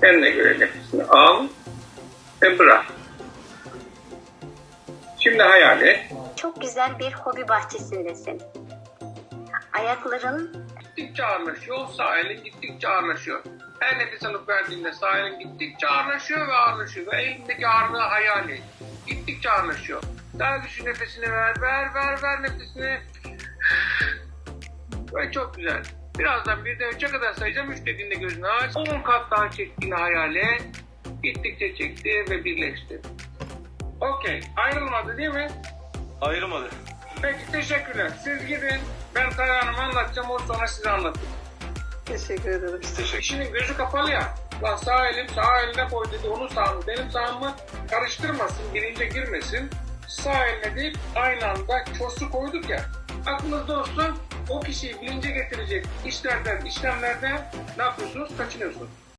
Kendine göre nefesini al ve bırak. Şimdi hayal et. Çok güzel bir hobi bahçesindesin. Ayakların Gittikçe ağırlaşıyor, sağ elin gittikçe ağırlaşıyor. Her nefes alıp verdiğinde sağ elin gittikçe ağırlaşıyor ve ağırlaşıyor. Ve elindeki ağırlığı hayal et. Gittikçe ağırlaşıyor. Daha güçlü nefesini ver, ver, ver, ver nefesini. Ve çok güzel. Birazdan birden üçe kadar sayacağım. Üç dediğinde gözünü aç. 10 kat daha çektiğini hayal et. Gittikçe çekti ve birleşti. Okey. Ayrılmadı değil mi? Ayrılmadı. Peki teşekkürler. Siz gidin. Ben Kaya Hanım'a anlatacağım. O sonra size anlatır. Teşekkür ederim. Biz teşekkür Kişinin gözü kapalı ya. Lan sağ elim sağ eline koy dedi. Onun sağ mı benim sağ mı karıştırmasın. Bilince girmesin. Sağ eline deyip aynı anda çosu koyduk ya. Aklınızda olsun o kişiyi bilince getirecek işlerden, işlemlerden ne yapıyorsunuz? Kaçınıyorsunuz.